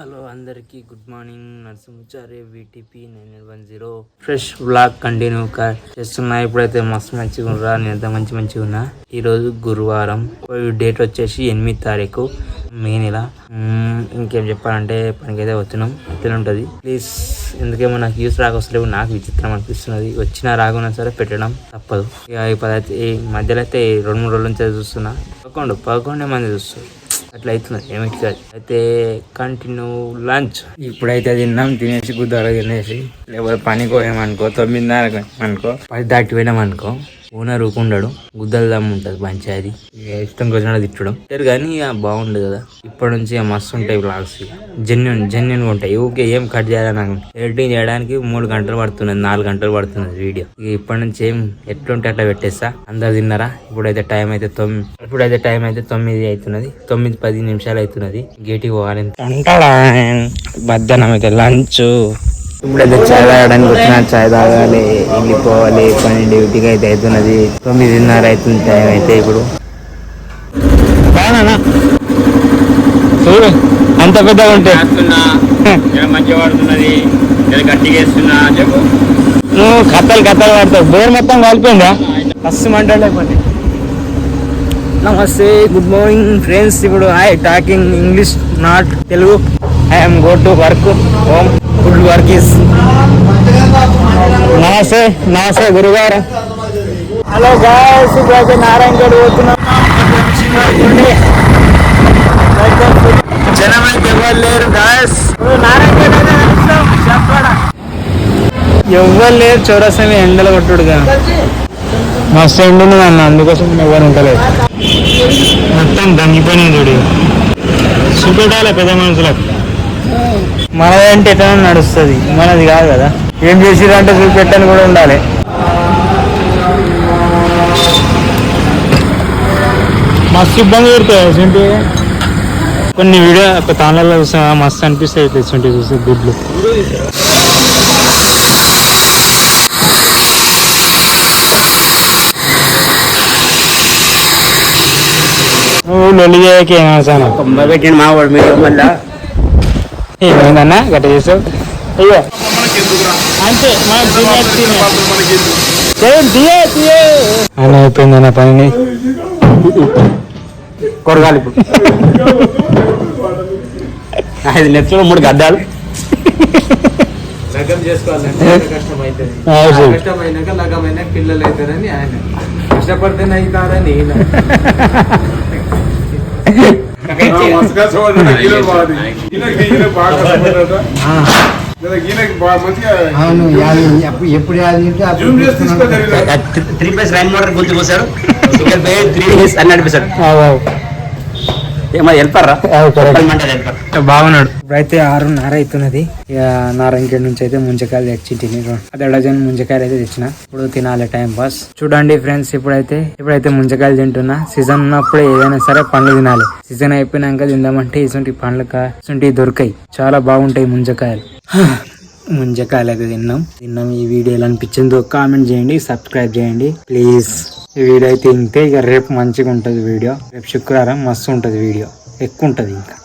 Hello అందరికీ good morning Narasimhachari VTP nine one zero. Fresh blog continue చేస్తున్నా. ఇప్పుడైతే మస్తు మంచిగా ఉన్నా నేను ఎంత మంచి మంచిగా ఉన్నా. ఈ రోజు గురువారం డేట్ వచ్చేసి ఎనిమిది తారీఖు. మే నెల. ఇంకేం చెప్పాలంటే పనికైతే వచ్చినాం ఇట్లా ఉంటుంది. ప్లీజ్ ఎందుకేమో నాకు యూస్ రాకొస్తలేవు. నాకు విచిత్రం అనిపిస్తున్నది. వచ్చినా రాకున్నా సరే పెట్టడం తప్పదు. ఇక ఈ పదైతే ఈ మధ్యలో అయితే రెండు మూడు రోజుల నుంచి చూస్తున్నా. పదకొండు పదకొండే మంది చూస్తారు అట్లా అవుతున్నది ఏమిటి కాదు అయితే కంటిన్యూ లంచ్. ఇప్పుడైతే తిన్నాం తినేసి గుద్దాలో తినేసి. లేకపోతే పనికి పోయామనుకో తొమ్మిదిన్నర అనుకో పది దాటి పోయినాం అనుకో ఓనర్ ఊకుండాడు గుద్దలు దమ్ము ఉంటుంది పంచాయతీ. ఇష్టం వచ్చిన తిట్టడం. అంటారు కానీ ఇక బాగుండదు కదా. ఇప్పటి నుంచి ఇక మస్తు ఉంటాయి బ్లాగ్స్ జెన్యున్ జెన్యున్ ఉంటాయి. ఓకే ఏం కట్ చేయాలని ఎడిటింగ్ చేయడానికి మూడు గంటలు పడుతున్నది నాలుగు గంటలు పడుతున్నది వీడియో ఇక ఇప్పటి నుంచి ఏం ఎట్లుంటే అట్లా పెట్టేస్తా. అందరు తిన్నారా? ఇప్పుడైతే టైం అయితే తొమ్మిది ఇప్పుడైతే టైం అయితే తొమ్మిది అవుతున్నది తొమ్మిది పది నిమిషాలు అవుతున్నది గేటికి పోవాలి. అంటాడా అయితే లంచ్. ఇప్పుడైతే చాయ్ తాగడానికి వచ్చిన చాయ్ తాగాలి వెళ్ళిపోవాలి పని డ్యూటీకి అయితే అవుతున్నది. తొమ్మిదిన్నర అవుతుంది టైం అయితే ఇప్పుడు. చూడు అంత పెద్దగా ఉంటే. మంచిగా పడుతున్నది చెప్పు. నువ్వు కథలు కథలు పడతావు. బోర్ మొత్తం కలిపిందా ఫస్ట్ మాట్లాడలేకపోతే నమస్తే గుడ్ మార్నింగ్ ఫ్రెండ్స్ ఇప్పుడు hi talking English not Telugu I'm go to work home work is నమస్తే నమస్తే గురుగారు. హలో గాయస్ ఇప్పుడైతే నారాయణ గడ్ పోతున్నాం. జనం అయితే ఎవరు లేరు గాయస్? నారాయణ గడ్ అయితే నడుస్తాం, చెప్పాడ ఎవ్వరు లేరు? చౌరసమే ఎండలు కొట్టుడుగా. మస్తు ఎండ ఉంది అన్న అందుకోసం ఎవరు ఉండలేదు. మొత్తం దంగిపోయిన చూడు. చూపెట్టాలి పెద్ద మనుషులకు? మనదంటే ఎట్లా నడుస్తుంది. మనది కాదు కదా. ఏం చేసిరంటే చూపెట్టని కూడా ఉండాలి. మస్తు ఇబ్బంది పెడతాయి కొన్ని వీడియో ఒక తాళ్ళలో చూసా మస్తు అనిపిస్తాయి ఇటువంటి చూసి గుడ్లు. నువ్వు లొల్లి చేయక ఏమవుతాను కొమ్మ పెట్టిన మా వాడు మీరు మళ్ళా ఏమైందన్నా? గట్ట చేసావు? అయ్యో. అంతే. అని అయిపోయిందన్న పని. కొరగాలి ఇప్పుడు. ఐదు నెత్తులు మూడు గడ్డాలు. లగ్గం చేసుకోవాలంటే కష్టం అవుతుంది ఆ, సరే. కష్టమైనాక లగ్గమైన పిల్లలు అవుతారని ఆయన. కష్టపడితేనే అవుతారని అవును యాది ఎప్పుడు ఎప్పుడు త్రీ ప్లస్ రైన్ మోటార్ గుర్తు పోసారు సింగల్ పే త్రీ డేస్ అని నడిపిస్తాడు బాగున్నాడు ఇప్పుడైతే ఆరున్నర అవుతున్నది. ఇక నారాయణఖేడ్ నుంచి అయితే ముంజకాయలు తెచ్చి తిని అది డజన్ ముంజకాయలు అయితే తెచ్చిన. ఇప్పుడు తినాలి టైం పాస్ చూడండి ఫ్రెండ్స్ ఇప్పుడైతే ఇప్పుడైతే ముంజకాయలు తింటున్నా. సీజన్ ఉన్నప్పుడు ఏదైనా సరే పండ్లు తినాలి. సీజన్ అయిపోయినాక తిందామంటే ఇటువంటి పండ్లు కా ఇటువంటి దొరికాయి. చాలా బాగుంటాయి ముంజకాయలు. ముంజకాయలు అయితే తిన్నాం. తిన్నాం. ఈ వీడియో ఎలా అనిపించిందో కామెంట్ చేయండి సబ్స్క్రైబ్ చేయండి. ప్లీజ్ ఈ వీడియో అయితే ఇంతే ఇక రేపు మంచిగా ఉంటుంది వీడియో. రేపు శుక్రవారం మస్తు ఉంటుంది వీడియో. ఎక్కువ ఉంటుంది ఇంకా.